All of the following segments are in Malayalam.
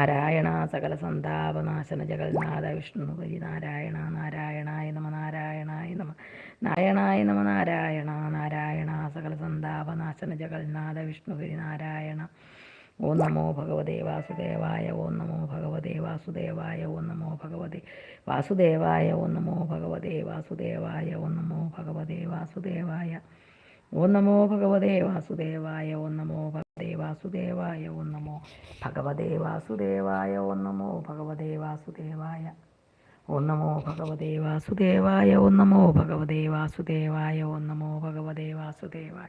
നാരായണ സകല സന്താപനാശന ജഗന്നാഥ വിഷ്ണുപരി നാരായണ നാരായണായ നമ നാരായണായ നമ നാരായണായ നമ നാരായണ നാരായണ സകല സന്താപനാശന ജഗന്നാഥ വിഷ്ണുപരി നാരായണ. ഓം നമോ ഭഗവതേ വാസുദേവായ ഓം നമോ ഭഗവതേ വാസുദേവായ ഓം നമോ ഭഗവതേ വാസുദേവായ ഓം നമോ ഭഗവതേ വാസുദേവായ ഓം നമോ ഭഗവതേ വാസുദേവായ. ഓം നമോ ഭഗവതേ വാസുദേവായ ഓം നമോ വാസുദേവായ ഓ നമോ. ഭഗവതേ വാസുദേവായ ഓ നമോ. ഭഗവതേ വാസുദേവായ ഓ നമോ. ഭഗവതേ വാസുദേവായ ഓ നമോ. ഭഗവതേ വാസുദേവായ ഓ നമോ. ഭഗവതേ വാസുദേവായ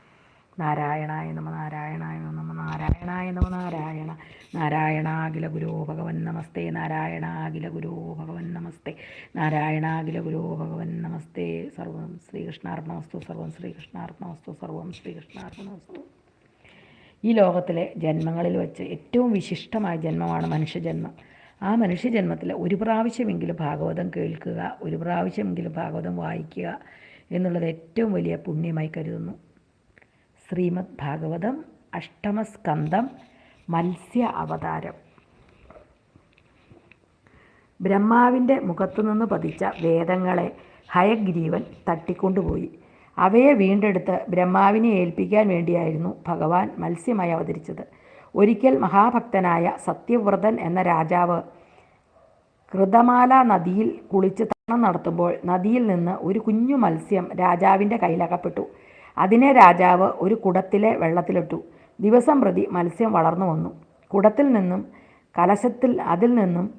നാരായണായ നമ നാരായണായ നമ നാരായണായ നമ നാരായണ നാരായണാഖില ഗുരോ ഭഗവൻ നമസ്തേ നാരായണാഖില ഗുരോ ഭഗവൻ നമസ്തേ നാരായണാഖില ഗുരോ ഭഗവൻ നമസ്തേ. സർവം ശ്രീകൃഷ്ണാർപ്പണമസ്തു സർവം ശ്രീകൃഷ്ണാർപ്പണമസ്തു സർവം ശ്രീകൃഷ്ണാർപ്പണമസ്തു. ഈ ലോകത്തിലെ ജന്മങ്ങളിൽ വെച്ച് ഏറ്റവും വിശിഷ്ടമായ ജന്മമാണ് മനുഷ്യജന്മം. ആ മനുഷ്യജന്മത്തിൽ ഒരു പ്രാവശ്യമെങ്കിലും ഭാഗവതം കേൾക്കുക ഒരു പ്രാവശ്യമെങ്കിലും ഭാഗവതം വായിക്കുക എന്നുള്ളത് ഏറ്റവും വലിയ പുണ്യമായി കരുതുന്നു. ശ്രീമദ് ഭാഗവതം അഷ്ടമസ്കന്ധം മത്സ്യ അവതാരം. ബ്രഹ്മാവിന്റെ മുഖത്തുനിന്ന് പതിച്ച വേദങ്ങളെ ഹയഗ്രീവൻ തട്ടിക്കൊണ്ടുപോയി. അവയെ വീണ്ടെടുത്ത് ബ്രഹ്മാവിനെ ഏൽപ്പിക്കാൻ വേണ്ടിയായിരുന്നു ഭഗവാൻ മത്സ്യമായി അവതരിച്ചത്. ഒരിക്കൽ മഹാഭക്തനായ സത്യവ്രതൻ എന്ന രാജാവ് കൃതമാല നദിയിൽ കുളിച്ച് തണം നടത്തുമ്പോൾ നദിയിൽ നിന്ന് ഒരു കുഞ്ഞു മത്സ്യം രാജാവിന്റെ കയ്യിലകപ്പെട്ടു. അതിനെ രാജാവ് ഒരു കുടത്തിലെ വെള്ളത്തിലിട്ടു. ദിവസം പ്രതി മത്സ്യം വളർന്നു വന്നു. കുടത്തിൽ നിന്നും കലശത്തിൽ അതിൽ നിന്നും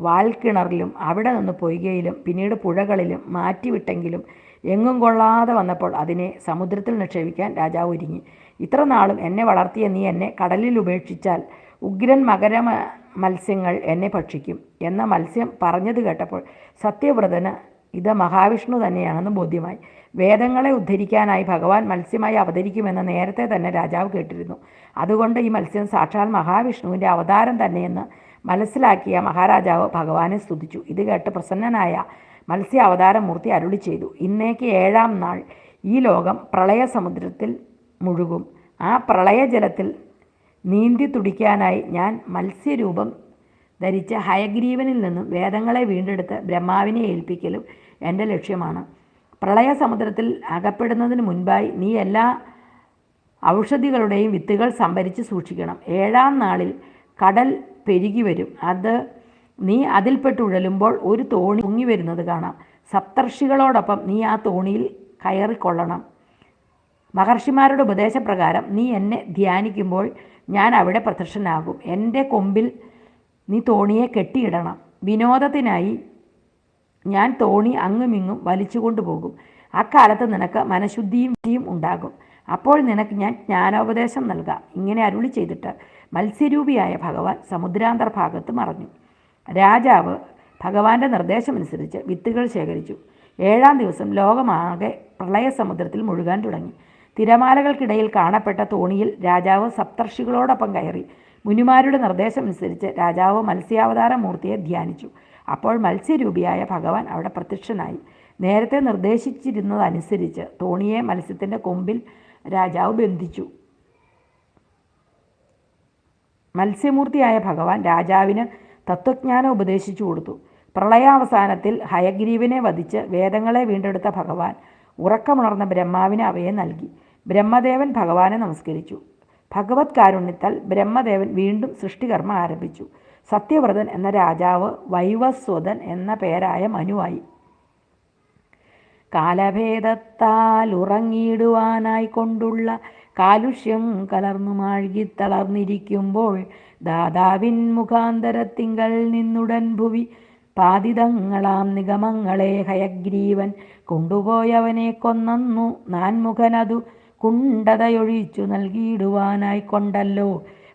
വാൽക്കിണറിലും അവിടെ നിന്ന് പൊയ്കയിലും പിന്നീട് പുഴകളിലും മാറ്റിവിട്ടെങ്കിലും എങ്ങും കൊള്ളാതെ വന്നപ്പോൾ അതിനെ സമുദ്രത്തിൽ നിക്ഷേപിക്കാൻ രാജാവ് ഒരുങ്ങി. ഇത്ര നാളും എന്നെ വളർത്തിയ നീ എന്നെ കടലിൽ ഉപേക്ഷിച്ചാൽ ഉഗ്രൻ മകര മത്സ്യങ്ങൾ എന്നെ ഭക്ഷിക്കും. എന്ന മത്സ്യം പറഞ്ഞത് കേട്ടപ്പോൾ സത്യവ്രതന് ഇത് മഹാവിഷ്ണു തന്നെയാണെന്ന് ബോധ്യമായി. വേദങ്ങളെ ഉദ്ധരിക്കാനായി ഭഗവാൻ മത്സ്യമായി അവതരിക്കുമെന്ന് നേരത്തെ തന്നെ രാജാവ് കേട്ടിരുന്നു. അതുകൊണ്ട് ഈ മത്സ്യം സാക്ഷാൽ മഹാവിഷ്ണുവിന്റെ അവതാരം തന്നെയെന്ന് മനസ്സിലാക്കിയ മഹാരാജാവ് ഭഗവാനെ സ്തുതിച്ചു. ഇത് കേട്ട് പ്രസന്നനായ മത്സ്യ അവതാരമൂർത്തി അരുളി ചെയ്തു. ഇന്നേക്ക് ഏഴാം നാൾ ഈ ലോകം പ്രളയ സമുദ്രത്തിൽ മുഴുകും. ആ പ്രളയജലത്തിൽ നീന്തി തുടിക്കാനായി ഞാൻ മത്സ്യരൂപം ധരിച്ച ഹയഗ്രീവനിൽ നിന്നും വേദങ്ങളെ വീണ്ടെടുത്ത് ബ്രഹ്മാവിനെ ഏൽപ്പിക്കലും എന്റെ ലക്ഷ്യമാണ്. പ്രളയ സമുദ്രത്തിൽ അകപ്പെടുന്നതിന് മുൻപായി നീ എല്ലാ ഔഷധികളുടെയും വിത്തുകൾ സംഭരിച്ച് സൂക്ഷിക്കണം. ഏഴാം നാളിൽ കടൽ പെരുകി വരും. അത് നീ അതിൽപ്പെട്ടുഴലുമ്പോൾ ഒരു തോണി പൊങ്ങി വരുന്നത് കാണാം. സപ്തർഷികളോടൊപ്പം നീ ആ തോണിയിൽ കയറിക്കൊള്ളണം. മഹർഷിമാരുടെ ഉപദേശപ്രകാരം നീ എന്നെ ധ്യാനിക്കുമ്പോൾ ഞാൻ അവിടെ പ്രത്യക്ഷനാകും. എന്റെ കൊമ്പിൽ നീ തോണിയെ കെട്ടിയിടണം. വിനോദത്തിനായി ഞാൻ തോണി അങ്ങുമിങ്ങും വലിച്ചു കൊണ്ടുപോകും അക്കാലത്ത് നിനക്ക് മനഃശുദ്ധിയും വിധിയും ഉണ്ടാകും. അപ്പോൾ നിനക്ക് ഞാൻ ജ്ഞാനോപദേശം നൽകാം. ഇങ്ങനെ അരുളി ചെയ്തിട്ട് മത്സ്യരൂപിയായ ഭഗവാൻ സമുദ്രാന്തർഭാഗത്ത് മറഞ്ഞു. രാജാവ് ഭഗവാന്റെ നിർദ്ദേശമനുസരിച്ച് വിത്തുകൾ ശേഖരിച്ചു. ഏഴാം ദിവസം ലോകമാകെ പ്രളയസമുദ്രത്തിൽ മുഴുകാൻ തുടങ്ങി. തിരമാലകൾക്കിടയിൽ കാണപ്പെട്ട തോണിയിൽ രാജാവ് സപ്തർഷികളോടൊപ്പം കയറി മുനിമാരുടെ നിർദ്ദേശമനുസരിച്ച് രാജാവ് മത്സ്യാവതാര മൂർത്തിയെ ധ്യാനിച്ചു. അപ്പോൾ മത്സ്യരൂപിയായ ഭഗവാൻ അവിടെ പ്രത്യക്ഷനായി. നേരത്തെ നിർദ്ദേശിച്ചിരുന്നതനുസരിച്ച് തോണിയെ മത്സ്യത്തിന്റെ കൊമ്പിൽ രാജാവ് ബന്ധിച്ചു. മത്സ്യമൂർത്തിയായ ഭഗവാൻ രാജാവിന് തത്വജ്ഞാനം ഉപദേശിച്ചു കൊടുത്തു. പ്രളയാവസാനത്തിൽ ഹയഗ്രീവിനെ വധിച്ച് വേദങ്ങളെ വീണ്ടെടുത്ത ഭഗവാൻ ഉറക്കമുണർന്ന ബ്രഹ്മാവിന് അവയെ നൽകി. ബ്രഹ്മദേവൻ ഭഗവാനെ നമസ്കരിച്ചു. ഭഗവത് കാരുണ്യത്താൽ ബ്രഹ്മദേവൻ വീണ്ടും സൃഷ്ടികർമ്മം ആരംഭിച്ചു. സത്യവ്രതൻ എന്ന രാജാവ് വൈവസ്വതൻ എന്ന പേരായ മനുവായി. കാലഭേദത്താൽ ഉറങ്ങിയിടുവാനായി കൊണ്ടുള്ള കാലുഷ്യം കലർന്നു മാഴുകി തളർന്നിരിക്കുമ്പോൾ ദാതാവിൻ മുഖാന്തരത്തിങ്കൽ നിന്നുടൻ ഭുവി പാതിതങ്ങളാം നിഗമങ്ങളെ ഹയഗ്രീവൻ കൊണ്ടുപോയവനെ കൊന്നു നാൻമുഖനതു കുണ്ടതയൊഴിച്ചു നൽകിയിടുവാനായി കൊണ്ടല്ലോ.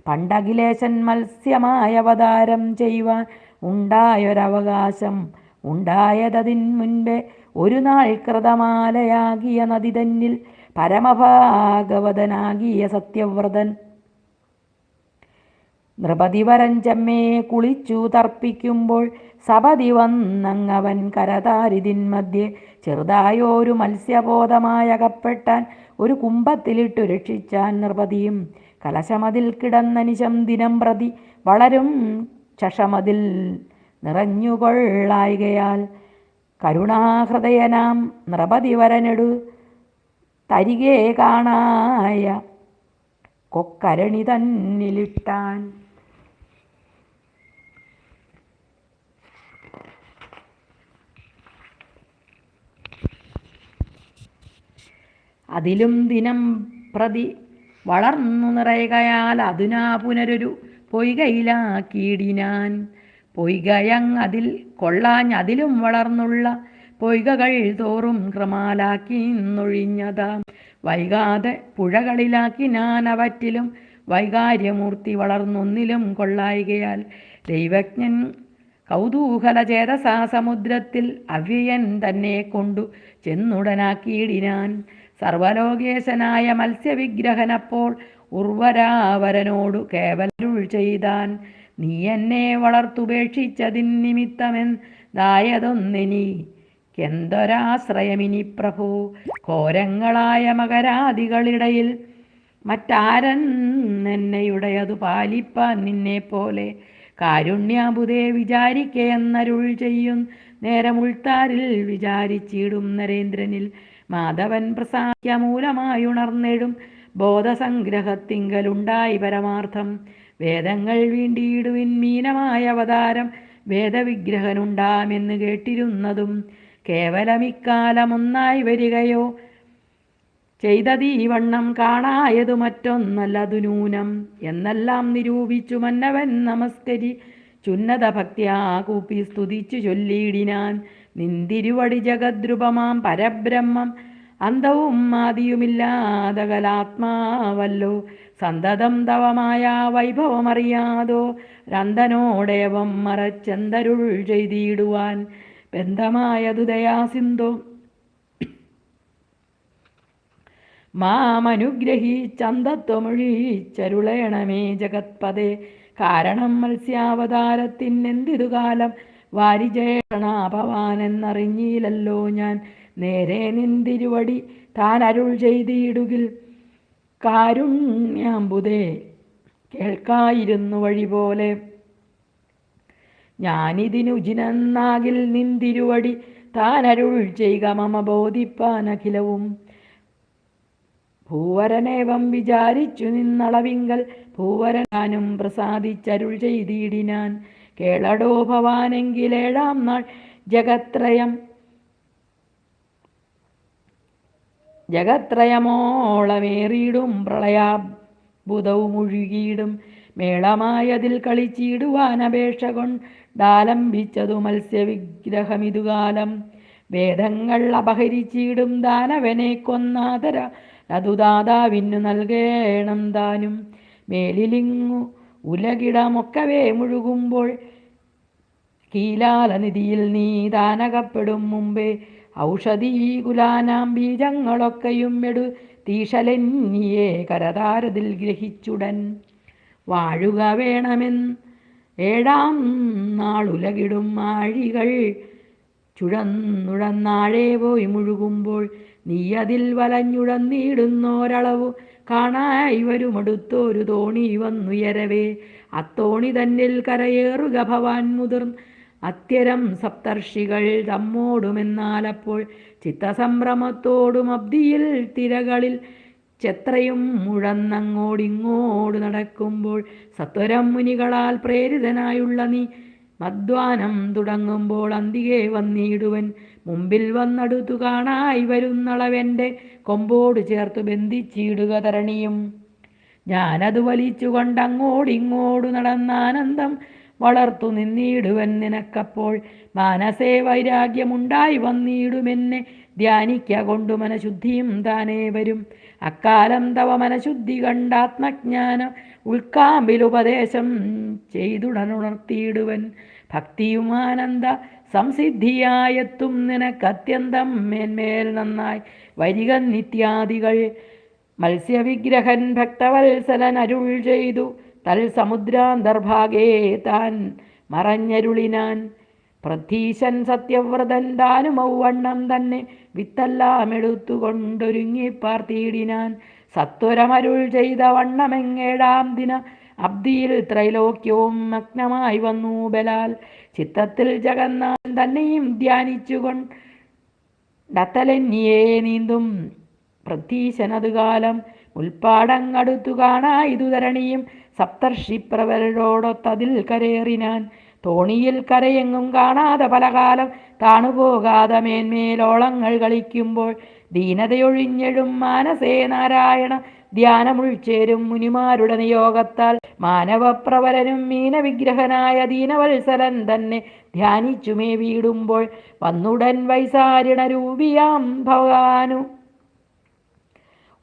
പണ്ടഖിലേശൻ മത്സ്യമായ അവതാരം ചെയ്യുവാൻ ഉണ്ടായൊരവകാശം ഉണ്ടായതതിൻ മുൻപേ ഒരു നാൾ കൃതമാലയാകിയ നദി തന്നിൽ പരമഭാഗവതനാകിയ സത്യവ്രതൻ നൃപതി വരഞ്ചമ്മേ കുളിച്ചു തർപ്പിക്കുമ്പോൾ സപതി വന്നങ്ങവൻ കരതാരിതിൻ മധ്യേ ചെറുതായോരു മത്സ്യബോധമായകപ്പെട്ടാൻ ഒരു കുംഭത്തിലിട്ടു രക്ഷിച്ചാൻ നിർവതിയും. കലശമതിൽ കിടന്നനിശം ദിനം പ്രതി വളരും. ചഷമതിൽ നിറഞ്ഞുകൊള്ളായികയാൽ കരുണാഹൃദയനാം നൃപതി വരനെടു തരികെ കാണായ കൊക്കരണി തന്നിലിട്ടാൻ അതിലും ദിനം പ്രതി വളർന്നു നിറയുകയാൽ അതിനാ പുനരൊരു പൊയ്കയിലാക്കിയിടിനാൻ. പൊയ്കയങ് അതിൽ കൊള്ളാഞ്ഞ അതിലും വളർന്നുള്ള പൊയ്കകൾ തോറും ക്രമാലാക്കി നൊഴിഞ്ഞതാം വൈകാതെ പുഴകളിലാക്കി ഞാൻ അവറ്റിലും വൈകാര്യമൂർത്തി വളർന്നൊന്നിലും കൊള്ളായികയാൽ ദൈവജ്ഞൻ കൗതൂഹല ചേതസാ സമുദ്രത്തിൽ അവ്യയൻ തന്നെ കൊണ്ടു ചെന്നുടനാക്കിയിടിനാൻ. സർവലോകേശനായ മത്സ്യവിഗ്രഹനപ്പോൾ ഉർവരാവരനോടു കേവലരുൾ ചെയ്താൻ നീ എന്നെ വളർത്തുപേക്ഷിച്ചതിൻ നിമിത്തമെന്തായതൊന്നിനി എന്തൊരാശ്രയമിനി പ്രഭു? ഘോരങ്ങളായ മകരാദികളിടയിൽ മറ്റാരൻ എന്നെയുടയതു പാലിപ്പാൻ നിന്നെ പോലെ കാരുണ്യാബുധേ വിചാരിക്കയെന്നരുൾ ചെയ്യും. നേരമുൾത്താരിൽ വിചാരിച്ചിടും നരേന്ദ്രനിൽ മാധവൻ പ്രസാദ്യ മൂലമായുണർന്നെഴും ബോധസംഗ്രഹത്തിങ്കലുണ്ടായി പരമാർത്ഥം. വേദങ്ങൾ വീണ്ടിയിടുവിൻ മീനമായ അവതാരം വേദവിഗ്രഹനുണ്ടാമെന്ന് കേട്ടിരുന്നതും കേവലമിക്കാലമൊന്നായി വരികയോ ചെയ്തതീ വണ്ണം കാണായതു മറ്റൊന്നല്ലതു നൂനം എന്നെല്ലാം നിരൂപിച്ചു മന്നവൻ നമസ്കരി ചുന്നത ഭക്തിയാ കൂപ്പി സ്തുതിച്ചു ചൊല്ലിയിടിനാൻ. നിന്തിരുവടി ജഗദ്രുപമാം പരബ്രഹ്മം. അന്തവും ആദിയുമില്ലാത കലാത്മാവല്ലോ. സന്തതം തവമായ വൈഭവമറിയാതോ. രന്തനോടേവം മറച്ചന്തരുൾ ചെയ്തിടുവാൻ ബന്ധമായതു ദയാസിന്ധോ. മാമനുഗ്രഹിച്ചന്തത്വമൊഴിച്ചരുളേണമേ ജഗത്പദേ. കാരണം മത്സ്യാവതാരത്തിനെന്തിതു കാലം വാരിജേഷണാഭവാനെന്നറിഞ്ഞില്ലല്ലോ ഞാൻ. നേരെ നിന്തിരുവടി താൻ അരുൾ ചെയ്തിടുകിൽ. കാരുണ്യാമ്പുതേ കേൾക്കായിരുന്നു വഴി പോലെ ഞാനിതിനുജിനെന്നാകിൽ നിന്തിരുവടി താൻ അരുൾ ചെയ്യുക മമ ബോധിപ്പാൻ അഖിലവും ഭൂവരനേവം വിചാരിച്ചു നിന്നളവിങ്കൽ ഭൂവരനാനും പ്രസാദിച്ചരുൾ ചെയ്തിടിനാൻ. കേളടോ ഭവാനെങ്കിലേഴാം നാൾ ജഗത്രയം. ജഗത്രയമോളമേറിയിടും പ്രളയാഭുതവും ഒഴുകിയിടും മേളമായതിൽ കളിച്ചിടുവാൻ അപേക്ഷ കൊണ്ടാലംബിച്ചതു മത്സ്യവിഗ്രഹമിതുകാലം. വേദങ്ങൾ അപഹരിച്ചിടും ദാനവനെ കൊന്നാതര അതു ദാതാവിനു നൽകേണം താനും മേലിലിങ്ങു ഉലകിടമൊക്കവേ മുഴുകുമ്പോൾ കീലാലനിധിയിൽ നീ ദാനകപ്പെടും മുമ്പേ. ഔഷധീ കുലാനാം ബീജങ്ങളൊക്കെയും എടു തീഷലെന്നിയെ കരതാരതിൽ ഗ്രഹിച്ചുടൻ. വാഴുക വേണമെൻ ഏഴാം നാളുലകിടും ആഴികൾ. ചുഴന്നുഴന്നാഴേ പോയി മുഴുകുമ്പോൾ നീ അതിൽ വലഞ്ഞുഴന്നിടുന്നോരളവു കാണായി വരുമടുത്തൊരു തോണി വന്നുയരവേ. അത്തോണി തന്നിൽ കരയേറുക ഭവാൻ മുതിർന്ന് അത്യരം സപ്തർഷികൾ തമ്മോടുമെന്നാലപ്പോൾ ചിത്തസംഭ്രമത്തോടും അബ്ദിയിൽ തിരകളിൽ ചെത്രയും മുഴന്നങ്ങോടിങ്ങോട് നടക്കുമ്പോൾ സത്വരം മുനികളാൽ പ്രേരിതനായുള്ള നീ മദ്വാനം തുടങ്ങുമ്പോൾ അന്തികെ വന്നിടുവൻ. മുമ്പിൽ വന്നടുത്തു കാണായി വരുന്നളവെന്റെ കൊമ്പോട് ചേർത്ത് ബന്ധിച്ചിടുക തരണിയും. ഞാനത് നടന്ന നടന്നാനന്ദം വളർത്തു നിന്നിടുവൻ നിനക്കപ്പോൾ. മാനസേ വൈരാഗ്യമുണ്ടായി വന്നിടുമെന്നെ. ധ്യാനിക്ക കൊണ്ടു മനഃശുദ്ധിയും താനേ വരും. അക്കാലം തവ മനഃശുദ്ധി കണ്ടാത്മജ്ഞാനം ഉൾക്കാമ്പിലുപദേശം ചെയ്തുടനുണർത്തിയിടുവൻ. ഭക്തിയുമാനന്ദ സംസിദ്ധിയായെത്തും നിനക്കത്യന്തം മേന്മേൽ നന്നായി. വരിക നിത്യാദികൾ മത്സ്യവിഗ്രഹൻ ഭക്തവത്സലൻ അരുൾ ചെയ്തു. തൽ സമുദ്രാന്തർഭാഗേ താൻ മറഞ്ഞരുളിനാൻ പ്രധീശൻ സത്യവ്രതൻ താനും ഔവണ്ണം തന്നെ വിത്തെല്ലാം എടുത്തുകൊണ്ടൊരുങ്ങി പാർത്തിയിടിനാൻ സത്വരമരുൾ ചെയ്ത വണ്ണമെങ്ങേഴാം ദിന അബ്ദിയിൽ ത്രൈലോക്യവും മഗ്നമായി വന്നു ബലാൽ. ചിത്തത്തിൽ ജഗന്നാൻ തന്നെയും ധ്യാനിച്ചുകൊണ്ട് ഡത്തലെന്നിയേ നീന്തും. പ്രതീശനതുകാലം ഉൽപ്പാടങ്ങടുത്തു കാണാ ഇതുതരണിയും. സപ്തർഷിപ്രവരോടൊത്തതിൽ കരേറിനാൻ തോണിയിൽ കരയെങ്ങും കാണാതെ പലകാലം താണുപോകാതെ മേന്മേലോളങ്ങൾ കളിക്കുമ്പോൾ ദീനതയൊഴിഞ്ഞെഴും മാനസേ നാരായണ ധ്യാനമുൾച്ചേരും മുനിമാരുടെ നിയോഗത്താൽ മാനവപ്രവരനും മീനവിഗ്രഹനായ ദീനവത്സരൻ തന്നെ ധ്യാനിച്ചുമേ വീടുമ്പോൾ വന്നുടൻ വൈസാരിണ രൂപിയാം ഭഗവാനു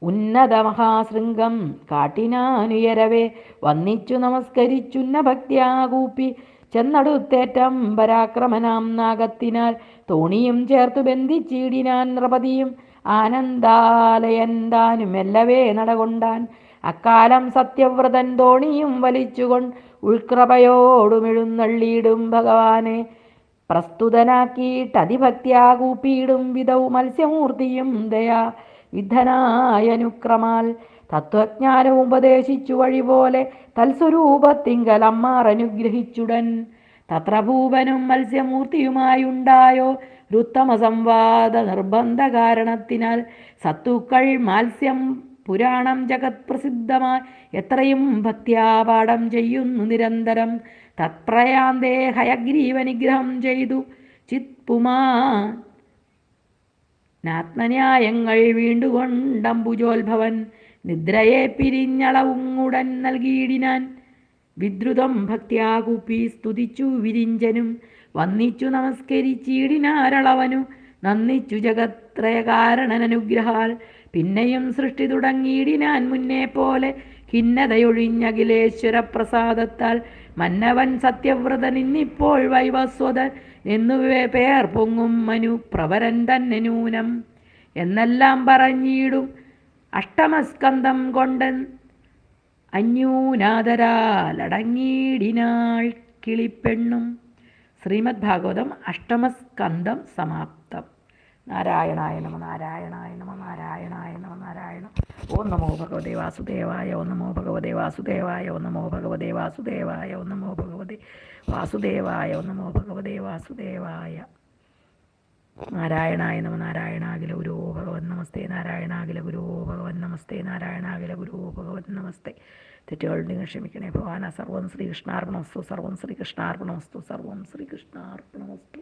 ഉന്നത മഹാശൃംഗം കാട്ടിനാനുയരവേ വന്നിച്ചു നമസ്കരിച്ചുന്ന ഭക്തിയാകൂപ്പി ചെന്നടുത്തേറ്റം പരാക്രമനാം നാഗത്തിനാൽ തോണിയും ചേർത്തു ബന്ധിച്ചിടിനാൻ നൃപതിയും. ആനന്ദാലയന്താനും എല്ലവേ നടകൊണ്ടാൻ അക്കാലം സത്യവ്രതൻ തോണിയും വലിച്ചുകൊണ്ട് ഉൾക്രപയോടുമെഴുന്നള്ളിയിടും ഭഗവാനെ. പ്രസ്തുതനാക്കിയിട്ട് അതിഭക്തിയാകൂപ്പിയിടും വിധവും മത്സ്യമൂർത്തിയും ദയാ. വിദ്ധനായനുക്രമാൽ തത്വജ്ഞാനം ഉപദേശിച്ചു വഴി പോലെ തൽസ്വരൂപത്തിങ്കൽ അമ്മാർ അനുഗ്രഹിച്ചുടൻ മത്സ്യമൂർത്തിയുമായുണ്ടായോ രുത്തമ സംവാദ നിർബന്ധ കാരണത്തിനാൽ സത്തുക്കൾ മത്സ്യം പുരാണം ജഗത് പ്രസിദ്ധമായി എത്രയും ഭക്ത്യാപാഠം ചെയ്യുന്നു നിരന്തരം. തത്രയാന്തേ ഹയഗ്രീവനിഗ്രഹം ചെയ്തു ചിത്പുമാ നാത്മന്യായങ്ങൾ വീണ്ടുകൊണ്ടംബുജോത്ഭവൻ നിദ്രയെ പിരിഞ്ഞളവുങ്ങുടൻ നൽകിയിടിനാൻ. വിദ്രുതം ഭക്തിയാകുപ്പി സ്തുതിച്ചു വിരിഞ്ചനും വന്നിച്ചു നമസ്കരിച്ചിടിനാരളവനു. നന്ദിച്ചു ജഗത്രയകാരണനനുഗ്രഹാൽ പിന്നെയും സൃഷ്ടി തുടങ്ങിയിടിനാൻ മുന്നേ പോലെ ഖിന്നതയൊഴിഞ്ഞഖിലേശ്വര പ്രസാദത്താൽ മന്നവൻ സത്യവ്രതൻ ഇന്നിപ്പോൾ വൈവസ്വതൻ എന്നു പേർ പൊങ്ങും മനു പ്രവരൻ തന്നെ നൂനം എന്നെല്ലാം പറഞ്ഞിടും അഷ്ടമസ്കന്ധം കൊണ്ടൻ. അന്യൂനാദരാലടങ്ങിയിടിനാൾ കിളിപ്പെണ്ണും ശ്രീമദ് ഭാഗവതം അഷ്ടമസ്കന്ധം സമാപ്തം നാരായണായ നമ നാരായണായ നമ നാരായണായ നമ നാരായണ. ഓ നമോ ഭഗവതേ വാസുദേവായ ഓ നമോ ഭഗവതേ വാസുദേവായ ഓ നമോ ഭഗവതേ വാസുദേവായ ഓ നമോ ഭഗവതേ വാസുദേവായ ഓ നമോ ഭഗവതേ വാസുദേവായ. നാരായണായ നമ നാരായണാകില ഗുരോ ഭഗവൻ നമസ്തേ നാരായണാകില ഗുരോ ഭഗവൻ നമസ്തേ നാരായണാകില ഗുരോ ഭഗവൻ നമസ്തേ. തെറ്റുകൾ നിങ്ങൾ ക്ഷമിക്കണേ. ഭഗവാന സർവം ശ്രീകൃഷ്ണാർപ്പണമസ്തു സർവം ശ്രീകൃഷ്ണാർപ്പണമസ്തു സർവം ശ്രീകൃഷ്ണാർപ്പണമസ്തു.